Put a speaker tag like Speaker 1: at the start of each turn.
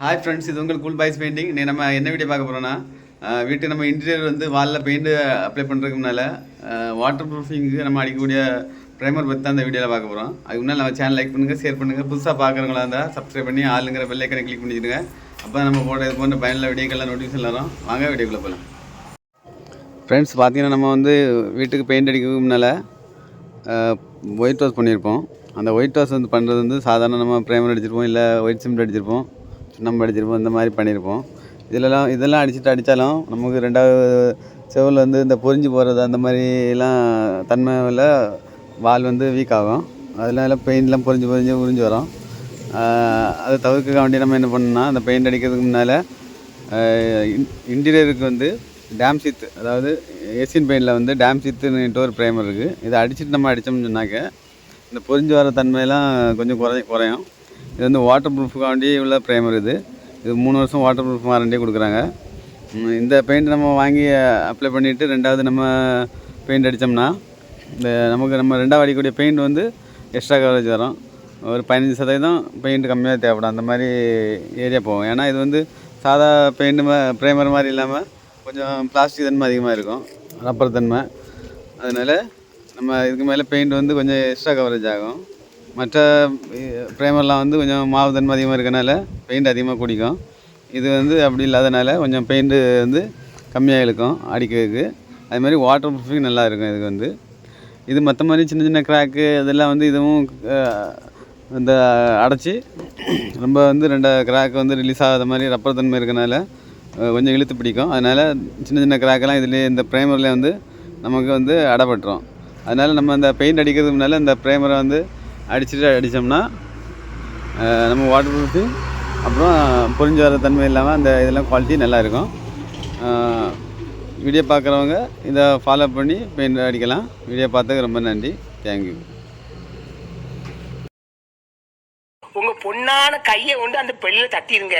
Speaker 1: Hi friends இது உங்கள் cool boys painting நீ நம்ம என்ன வீடியோ பார்க்க போகிறோன்னா வீட்டு நம்ம இன்டீரியர் வந்து வாலில் பெயிண்ட்டு அப்ளை பண்ணுறதுக்கு முன்னால் வாட்டர் ப்ரூஃபிங்க்கு நம்ம அடிக்கக்கூடிய ப்ரைமர் பற்றி தான் அந்த வீடியோவில் பார்க்க போகிறோம் அதுக்கு முன்னால் நம்ம சேனல் லைக் பண்ணுங்கள் ஷேர் பண்ணுங்கள் புதுசாக பார்க்குறவங்களா இருந்தால் சப்ஸ்கிரைப் பண்ணி ஆளுங்கிற பெல்லைக்கனை கிளிக் பண்ணிடுங்க அப்போ நம்ம போட இது போன்ற பயனில் வீடியோக்கெல்லாம் நோட்டிஃபிகேஷன் வரும். வாங்க வீடியோக்குள்ளே போகலாம் ஃப்ரெண்ட்ஸ் பார்த்தீங்கன்னா நம்ம வந்து வீட்டுக்கு பெயிண்ட் அடிக்கிறதுக்கு முன்னால் ஒயிட் வாஷ் பண்ணியிருப்போம். அந்த ஒயிட் வாஷ் வந்து பண்ணுறது வந்து சாதாரண நம்ம ப்ரைமர் அடிச்சிருப்போம் இல்லை ஒயிட் சிமெண்ட் அடிச்சிருப்போம். நம்ம அடிச்சிருப்போம் இந்த மாதிரி பண்ணியிருப்போம். இதிலலாம் இதெல்லாம் அடிச்சுட்டு அடித்தாலும் நமக்கு ரெண்டாவது செவல் வந்து இந்த பொரிஞ்சு போகிறது அந்த மாதிரிலாம் தன்மையில் வால் வந்து வீக் ஆகும். அதனால பெயிண்ட்லாம் பொரிஞ்சு பொறிஞ்சு உறிஞ்சு வரும். அதை தவிர்க்க வேண்டி நம்ம என்ன பண்ணணும்னா அந்த பெயிண்ட் அடிக்கிறதுக்கு முன்னால் இன்டீரியருக்கு வந்து டேம் சித்து அதாவது ஏசியன் பெயிண்டில் வந்து டேம் சித்துன்னுட்டு ஒரு ப்ரைமர் இருக்குது இதை அடிச்சுட்டு நம்ம அடித்தோம்னு சொன்னாக்க இந்த பொரிஞ்சு வர தன்மையெல்லாம் கொஞ்சம் குறை குறையும். இது வந்து வாட்டர் ப்ரூஃபுக்காண்டி உள்ள ப்ரைமர் இது. இது மூணு வருஷம் வாட்டர் ப்ரூஃப் வாரண்டி கொடுக்குறாங்க இந்த பெயிண்ட் நம்ம வாங்கி அப்ளை பண்ணிவிட்டு ரெண்டாவது நம்ம பெயிண்ட் அடித்தோம்னா இந்த நமக்கு நம்ம ரெண்டாவது அடிக்கக்கூடிய பெயிண்ட் வந்து எக்ஸ்ட்ரா கவரேஜ் வரும் ஒரு பதினஞ்சு சதவீதம் பெயிண்ட் கம்மியாக தேவைப்படும். அந்த மாதிரி ஏரியா போகும். ஏன்னா இது வந்து சாதா பெயிண்ட் ப்ரைமர் மாதிரி இல்லாமல் கொஞ்சம் பிளாஸ்டிக் தன்மை அதிகமாக இருக்கும். ரப்பர் தன்மை. அதனால் நம்ம இதுக்கு மேலே பெயிண்ட் வந்து கொஞ்சம் எக்ஸ்ட்ரா கவரேஜ் ஆகும். மற்ற ப்ரைமர்லாம் வந்து கொஞ்சம் மாவு தன்மை அதிகமாக இருக்கனால பெயிண்ட் அதிகமாக குடிக்கும். இது வந்து அப்படி இல்லாதனால கொஞ்சம் பெயிண்ட்டு வந்து கம்மியாக இழுக்கும் அடிக்கிறதுக்கு. அது மாதிரி வாட்டர் ப்ரூஃபிங் நல்லா இருக்கும் இதுக்கு வந்து. இது மற்ற மாதிரி சின்ன சின்ன கிராக்கு இதெல்லாம் வந்து இதுவும் இந்த அடைச்சி ரொம்ப வந்து ரெண்டு கிராக் வந்து ரிலீஸ் ஆகாத மாதிரி ரப்பர் தன்மை இருக்கனால கொஞ்சம் இழுத்து பிடிக்கும். அதனால் சின்ன சின்ன கிராக்கெல்லாம் இதுலேயே இந்த ப்ரைமரில் வந்து நமக்கு வந்து அடைபட்டுரும் அதனால் நம்ம அந்த பெயிண்ட் அடிக்கிறதுனால முன்னால் இந்த ப்ரைமரை வந்து அடிச்சுட்டு அடித்தோம்னா நம்ம வாட்டர் ப்ரூஃபிங் அப்புறம் பொறிஞ்சு வர தன்மை இல்லாமல் அந்த இதெல்லாம் குவாலிட்டி நல்லாயிருக்கும் வீடியோ பார்க்குறவங்க இதை ஃபாலோ பண்ணி பெயிண்ட் அடிக்கலாம். வீடியோ பார்த்ததுக்கு ரொம்ப நன்றி. தேங்க்யூ
Speaker 2: உங்கள் பொண்ணான கையை கொண்டு அந்த பெண்ணில் தட்டிடுங்க